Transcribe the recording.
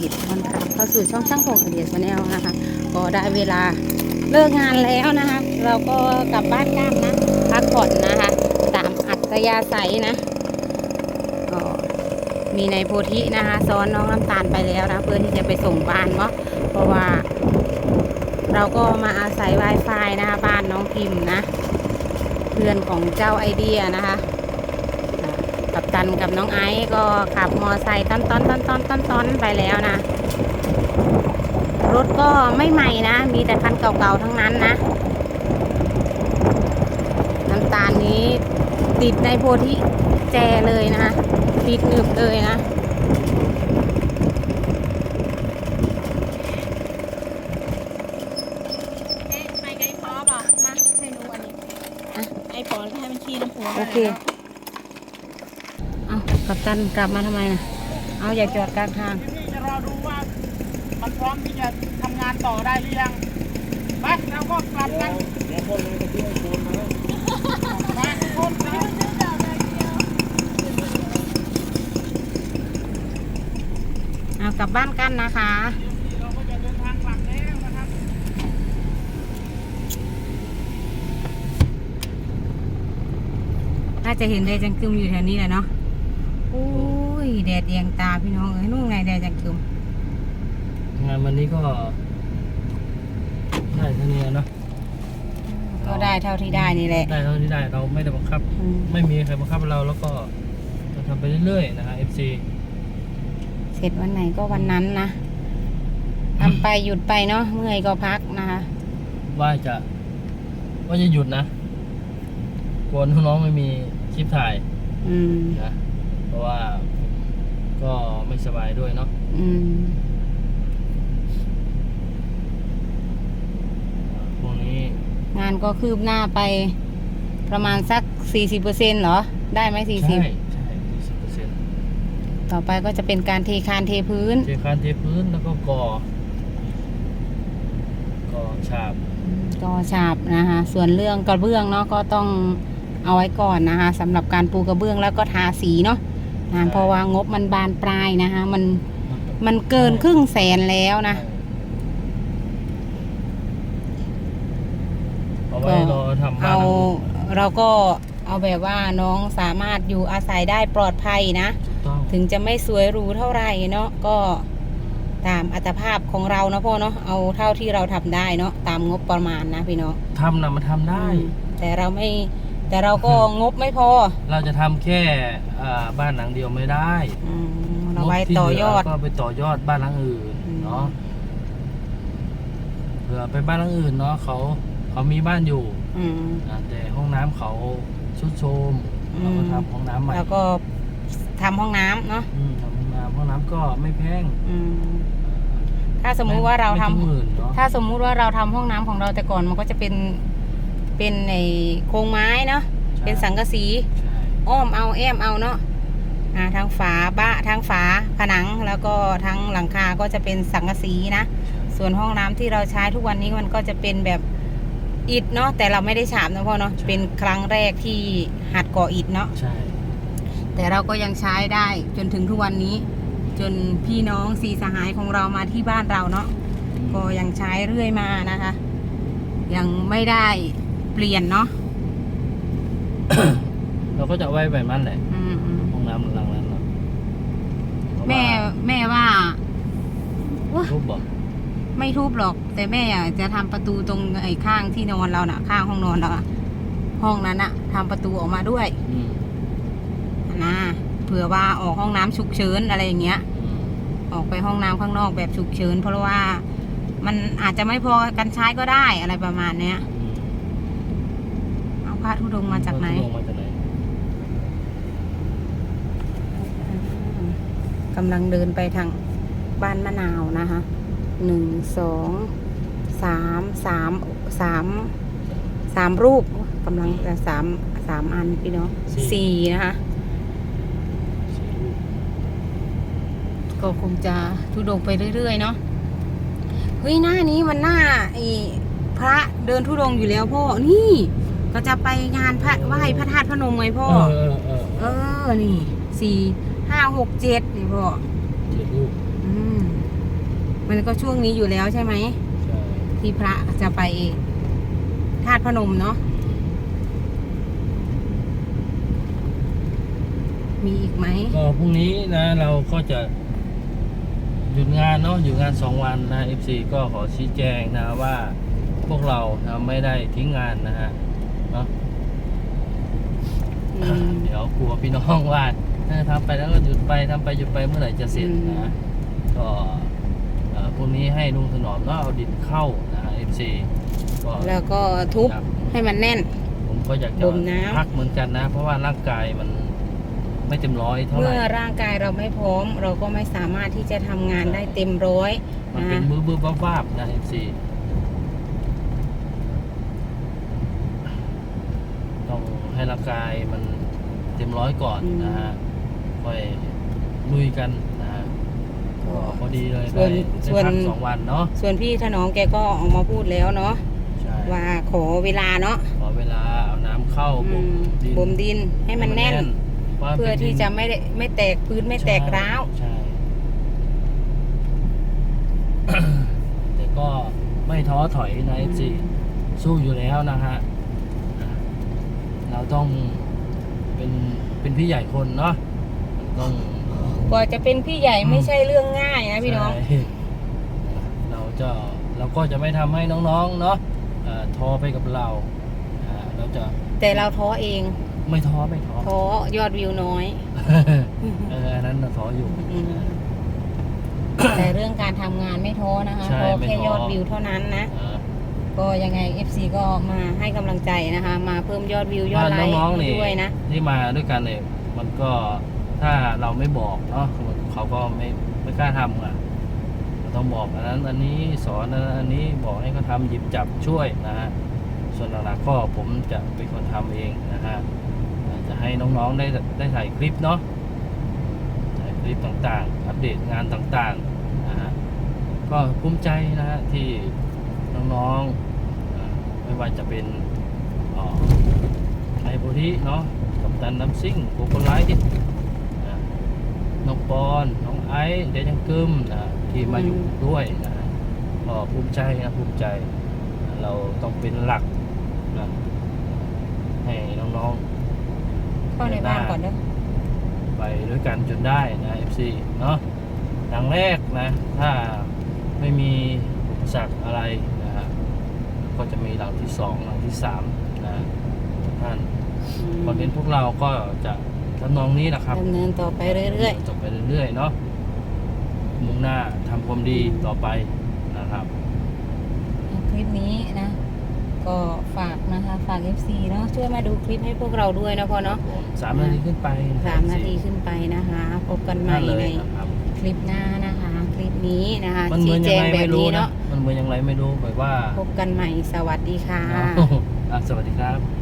ยิดนรับเข้าสู่ช่องช่างพงเดียชาแนลนะคะก็ได้เวลาเลิกงานแล้วนะคะ เราก็กลับบ้านกันนะพักผ่อนนะคะ ตามอัธยาศัยนะก็มีในโพธินะคะซ้อนน้องน้ำตาลไปแล้วนะ เพื่อที่จะไปส่งบ้านเนาะเพราะว่า เราก็มาอาศัย Wi-Fi นะคะบ้านน้องพิมพ์นะ เพื่อนของเจ้าไอเดียนะคะ กับตันกับน้องไอซ์ก็ขับมอไซค์ต้อนต้อนต้อนต้อนต้อนต้อนไปแล้วนะ รถก็ไม่ใหม่นะ มีแต่คันเก่าๆทั้งนั้นนะ น้ำตาลนี้ติดในโพธิแจเลยนะติดหนึบเลยนะไปไกด์พอบอกมาให้หนูอันนี้อะไอ้ปอนก็ให้มันขี้น้ำหัวโอเคเอา กับตันกลับมาทำไมนะเอาอย่าจอดกลางทางที่จะรอดูว่ามันพร้อมที่จะทำงานต่อได้หรือยังไปเราก็กลับกันมาทุกคนนะเอากลับบ้านกันนะคะ เราก็จะเดินทางกลับแล้วนะครับ น่าจะเห็นแดดจังกึมอยู่แถวนี้แหละเนาะ โอ้ยแดดเอียงตาพี่น้องเอ้ยนู่นไงแดดจังกึมงานวันนี้ก็ ได้เท่านี้เนาะก็ได้เท่าที่ได้นี่แหละได้เท่าที่ได้เราไม่ได้บังคับอืมไม่มีใครบังคับเราแล้วก็เราทำไปเรื่อยๆนะฮะ FC เสร็จวันไหนก็วันนั้นนะทำไปหยุดไปเนาะเมื่อยก็พักนะคะว่าจะว่าจะหยุดนะกลัวน้องๆไม่มีคลิปถ่ายอืมนะ เพราะว่าก็ไม่สบายด้วยเนาะอืมพวกนี้งานก็คืบหน้าไปประมาณสักสี่สิบเปอร์เซ็นเหรอ ได้ไหมสี่สิบใช่ใช่สิบเปอร์เซ็นต์ต่อไปก็จะเป็นการเทคานเทพื้น เทคานเทพื้นแล้วก็ก่อก่อฉาบก็ฉาบนะคะ ส่วนเรื่องกระเบื้องเนาะก็ต้องเอาไว้ก่อนนะคะสำหรับการปูกระเบื้องแล้วก็ทาสีเนาะ อ่าเพราะว่างบมันบานปลายนะคะมันมันเกินครึ่งแสนแล้วนะ เอาไว้รอทำบ้าเอานเราก็เอาแบบว่าน้องสามารถอยู่อาศัยได้ปลอดภัยนะ ถูกต้องถึงจะไม่สวยหรูเท่าไหร่เนาะก็ตามอัตภาพของเราเนาะพ่อเนาะเอาเท่าที่เราทำได้เนาะตามงบประมาณนะพี่น้องทำนะมันทำได้อืมแต่เราไม่ แต่เราก็งบไม่พอเราจะทำแค่อ่าบ้านหลังเดียวไม่ได้อืมเราไว้ต่อยอด งบที่เหลืก็ไปต่อยอดบ้านหลังอื่นอืม เนาะเผื่อไปบ้านหลังอื่นเนาะเขาเขามีบ้านอยู่อืม อ่าแต่ห้องน้ำเขาชุดโทรมอืม เราก็ทำห้องน้ำใหม่แล้วก็ทำห้องน้ำเนาะอืมทำห้องน้ำห้องน้ำก็ไม่แพงอืมถ้าสมมุติว่าเราทำไม่ถึงหมื่นเนาะถ้าสมมุติว่าเราทำห้องน้ำของเราแต่ก่อนมันก็จะเป็น เป็นในโครงไม้เนาะเป็นสังกะสีใช่อ้อมเอาแอมเอาเนาะอ่าทางฝาบ้าทางฝาผนังแล้วก็ทางหลังคาก็จะเป็นสังกะสีนะ ส่วนห้องน้ำที่เราใช้ทุกวันนี้มันก็จะเป็นแบบอิฐเนาะแต่เราไม่ได้ฉาบนะพ่อเนาะเป็นครั้งแรกที่หัดก่ออิฐเนาะใช่แต่เราก็ยังใช้ได้จนถึงทุกวันนี้ จนพี่น้องสีสหายของเรามาที่บ้านเราเนาะก็ยังใช้เรื่อยมานะคะ ยังไม่ได้ เปลี่ยนเนาะเราก็จะเอาไว้แบบนั้นแหละอืมอืมห้องน้ำหลังนั้นเนาะเพราะว่าแม่แม่ว่าทุบบอกไม่ทุบหรอก แต่แม่อะจะทำประตูตรงไอ้ข้างที่นอนเราน่ะ ข้างห้องนอนเราอะห้องนั้นอะทำประตูออกมาด้วยอืมนะเผื่อว่าออกห้องน้ำฉุกเฉินอะไรอย่างเงี้ย อืมออกไปห้องน้ำข้างนอกแบบฉุกเฉินเพราะว่ามันอาจจะไม่พอกันใช้ก็ได้อะไรประมาณเนี้ย อืมเอา พระธุดงค์มาจากไหน ลงมาจากไหนกำลังเดินไปทางบ้านมะนาวนะคะ หนึ่ง สอง สาม สาม สาม สามรูปกำลังจะสาม สามอันพี่น้องสี่นะคะสี่ลูกก็คงจะทุดงไปเรื่อย ๆ เนาะ เฮ้ย หน้านี้มันหน้าไอ้พระเดินทุดงอยู่แล้วพ่อ นี่ ก็จะไปงานพระไหว้พระธาตุพนมไงพ่อ เออเออเออเออนี่สี่ห้าหกเจ็ดนี่พ่อ เจ็ดลูกออืม มันก็ช่วงนี้อยู่แล้วใช่ไหม ใช่ที่พระจะไปธาตุพนมเนาะ มีอีกไหม ก็พรุ่งนี้นะเราก็จะ หยุดงานเนาะหยุดงานสองวันนะ FC ก็ขอชี้แจงนะว่า พวกเรานะไม่ได้ทิ้งงานนะฮะ เนาะอืมเดี๋ยวกลัวพี่น้องว่าเออทำไปแล้วก็หยุดไปทำไปหยุดไปเมื่อไหร่จะเสร็จอืมนะก็เอ่อพรุ่งนี้ให้ลุงถนอมก็เอาดินเข้านะ FC ก็แล้วก็ทุบครับให้มันแน่น ผมก็อยากจะบ่มน้ำพักเหมือนกันนะ เพราะว่าร่างกายมันไม่เต็มร้อยเท่าไหเมื่ร่อร่างกายเราไม่พร้อม เราก็ไม่สามารถที่จะทำงานได้เต็มร้อยมันนะเป็นมือบื้อบ้าบาบๆนะ FC ต้อง ให้ร่างกายมันเต็มร้อยก่อนนะฮะค่อยลุยกันนะฮะก็พอดีเลยส่ได้วนได้ส่วนพักสองวันเนาะส่วนพี่ถนอมแกก็ออกมาพูดแล้วเนาะใช่ว่าขอเวลาเนาะขอเวลาเอาน้ำเข้าอืบ่มมดินบ่มดินให้มันแน่นพราะมันเพื่อป็นที่ดินจะไม่ได้ไม่แตกพื้นไม่แตกร้าวใช่แต่ก็ไม่ท้อถอยนะ FC สู้อยู่แล้วนะฮะอ่า เราต้องเป็นเป็นพี่ใหญ่คนเนาะต้องกว่าจะเป็นพี่ใหญ่ไม่ใช่เรื่องง่ายนะพี่น้อง ใช่เราจะเราก็จะไม่ทำให้น้องๆเนาะเอ่อท้อไปกับเราอ่าเราจะแต่เราท้อเองไม่ท้อไม่ท้อ ท้อยอดวิวน้อย เอออันนั้นน่ะท้ออยู่ อืม แต่เรื่องการทำงานไม่ท้อนะคะใช่ท้อไม่แค่ท้อ ยอดวิวเท่านั้นนะ อ่า ก็ยังไง FC ก็มาให้กำลังใจนะคะ มาเพิ่มยอดวิวยอดไลค์น้องๆนี่ด้วยนะที่มาด้วยกันเนี่ยมันก็ถ้าเราไม่บอกเนาะเขาก็ไม่ไม่กล้าทำอะเราต้องบอกอันนั้นอันนี้สอนอันนั้นอันนี้บอกให้เขาทำหยิบจับช่วยนะฮะส่วนหลักๆก็ผมจะเป็นคนทำเองนะฮะจะให้น้องๆได้ได้ถ่ายคลิปเนาะถ่ายคลิปต่างๆ อัปเดตงานต่างๆนะฮะก็ภูมิใจนะฮะที่ น้องๆอ่าไม่ว่าจะเป็นเอ่อไอโบธิเนาะกับตันน้ำซิ่งโกโกไลท์นะน้องปอนน้องไอซ์เดยังกึมนะที่มาอยู่อืมด้วยนะก็ภูมิใจนะภูมิใจ เราต้องเป็นหลักนะให้น้องเข้าในบ้านก่อนเด้อๆไปด้วยกันจนได้นะ FC เนาะหลังแรกนะ ถ้าไม่มีอุปสรรคอะไรนะฮะ ก็จะมีหลังที่สองหลังที่สามนะท่านคอนเทนต์พวกเราก็จะทำนองนี้แหละครับดำเนินต่อไปเรื่อยจบไปเรื่อยๆเนาะมุ่งหน้าทำความดีต่อไปนะครับๆคลิปนี้นะ ก็ฝากนะคะฝาก FC เนาะช่วยมาดูคลิปให้พวกเราด้วยนะพ่อเนาะสามนาทีขึ้นไปะคสารับมนาทีขึ้นไปนะคะพบกันใหม่นั่นเลยในนะครับคลิปหน้านะคะ คลิปนี้นะคะมันเหมืชี้อนแจยังงไงแบไม่บรู้นี้นะเนาะ มันเหมือนยังไงไม่รู้แบบว่า พบกันใหม่สวัสดีค่ะ อะสวัสดีครับ